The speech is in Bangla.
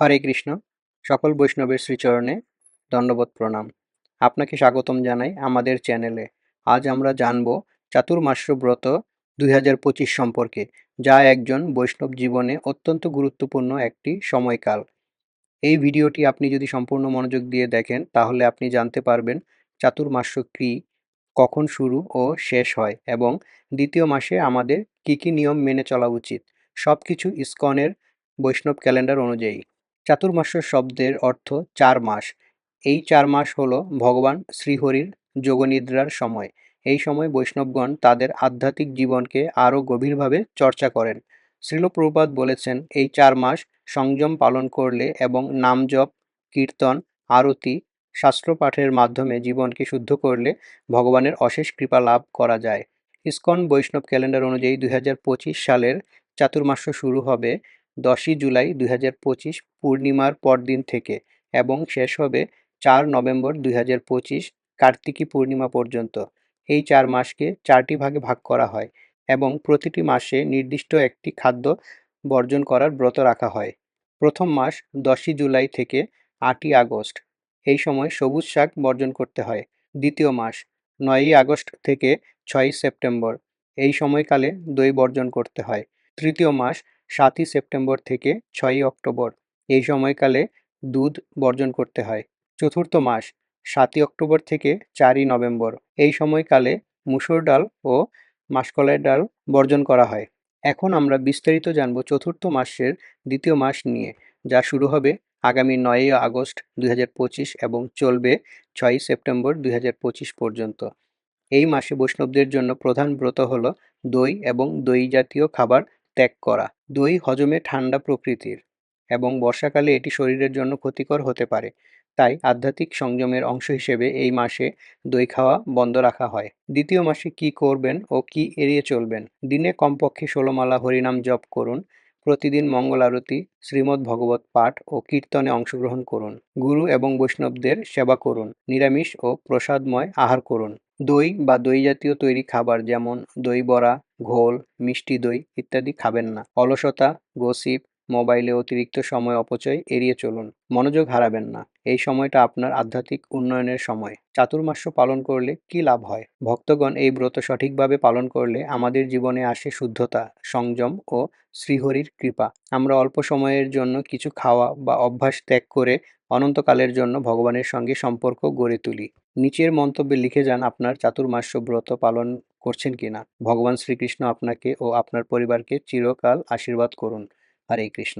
হরে কৃষ্ণ, সকল বৈষ্ণবের শ্রীচরণে দণ্ডবোধ প্রণাম। আপনাকে স্বাগতম জানাই আমাদের চ্যানেলে। আজ আমরা জানব চাতুর্মাস্য ব্রত দুই হাজার পঁচিশ সম্পর্কে, যা একজন বৈষ্ণব জীবনে অত্যন্ত গুরুত্বপূর্ণ একটি সময়কাল। এই ভিডিওটি আপনি যদি সম্পূর্ণ মনোযোগ দিয়ে দেখেন, তাহলে আপনি জানতে পারবেন চাতুর্মাস্য কী, কখন শুরু ও শেষ হয়, এবং দ্বিতীয় মাসে আমাদের কী কী নিয়ম মেনে চলা উচিত। সব কিছু ইস্কনের বৈষ্ণব ক্যালেন্ডার অনুযায়ী। চাতুর্মাস্য শব্দের অর্থ চার মাস। এই চার মাস হলো ভগবান শ্রীহরির যোগনিদ্রার সময়। এই সময় বৈষ্ণবগণ তাদের আধ্যাত্মিক জীবনকে আরও গভীরভাবে চর্চা করেন। শ্রীলপ্রপাত বলেছেন, এই চার মাস সংযম পালন করলে এবং নাম জপ, কীর্তন, আরতি, শাস্ত্রপাঠের মাধ্যমে জীবনকে শুদ্ধ করলে ভগবানের অশেষ কৃপা লাভ করা যায়। ইস্কন বৈষ্ণব ক্যালেন্ডার অনুযায়ী দুই হাজার পঁচিশ সালের চাতুর্মাস্য শুরু হবে দশই জুলাই দুই হাজার পঁচিশ পূর্ণিমার পরদিন থেকে এবং শেষ হবে চার নভেম্বর দুই হাজার পঁচিশ কার্তিকী পূর্ণিমা পর্যন্ত। এই চার মাসকে চারটি ভাগে ভাগ করা হয় এবং প্রতিটি মাসে নির্দিষ্ট একটি খাদ্য বর্জন করার ব্রত রাখা হয়। প্রথম মাস দশই জুলাই থেকে আটই আগস্ট। এই সময় সবুজ শাক বর্জন করতে হয়। দ্বিতীয় মাস নয়ই আগস্ট থেকে ছয়ই সেপ্টেম্বর। এই সময়কালে দই বর্জন করতে হয়। তৃতীয় মাস সাতই সেপ্টেম্বর থেকে ছয়ই অক্টোবর। এই সময়কালে দুধ বর্জন করতে হয়। চতুর্থ মাস, সাতই অক্টোবর থেকে চারই নভেম্বর। এই সময়কালে মুসুর ডাল ও মাসকলাই ডাল বর্জন করা হয়। এখন আমরা বিস্তারিত জানব চতুর্থ মাসের দ্বিতীয় মাস নিয়ে, যা শুরু হবে আগামী নয়ই আগস্ট দুই হাজার পঁচিশ এবং চলবে ছয়ই সেপ্টেম্বর দুই হাজার পঁচিশ পর্যন্ত। এই মাসে বৈষ্ণবদের জন্য প্রধান ব্রত হল দই এবং দই জাতীয় খাবার ত্যাগ করা। দই, হজমে ঠান্ডা প্রকৃতির এবং বর্ষাকালে এটি শরীরের জন্য ক্ষতিকর হতে পারে। তাই আধ্যাত্মিক সংযমের অংশ হিসেবে এই মাসে দই খাওয়া বন্ধ রাখা হয়। দ্বিতীয় মাসে কি করবেন ও কি এড়িয়ে চলবেন? দিনে কমপক্ষে ষোলোমালা হরিনাম জপ করুন। প্রতিদিন মঙ্গল আরতি, শ্রীমদ্ ভগবত পাঠ ও কীর্তনে অংশগ্রহণ করুন। গুরু এবং বৈষ্ণবদের সেবা করুন। নিরামিষ ও প্রসাদময় আহার করুন। দই বা দই জাতীয় তৈরি খাবার যেমন দই বড়া ঘোল, মিষ্টি দই ইত্যাদি খাবেন না। অলসতা, গসিপ, মোবাইলে অতিরিক্ত সময় অপচয় এড়িয়ে চলুন। মনোযোগ হারাবেন না। এই সময়টা আপনার আধ্যাত্মিক উন্নয়নের সময়। চাতুর্মাস্য পালন করলে কি লাভ হয়? ভক্তগণ এই ব্রত সঠিকভাবে পালন করলে আমাদের জীবনে আসে শুদ্ধতা, সংযম ও শ্রীহরির কৃপা। আমরা অল্প সময়ের জন্য কিছু খাওয়া বা অভ্যাস ত্যাগ করে অনন্তকালের জন্য ভগবানের সঙ্গে সম্পর্ক গড়ে তুলি। নিচের মন্তব্যে লিখে যান আপনার চাতুর্মাস্য ব্রত পালন করছেন কিনা ভগবান শ্রীকৃষ্ণ আপনাকে ও আপনার পরিবারকে চিরকাল আশীর্বাদ করুন। হরে কৃষ্ণ।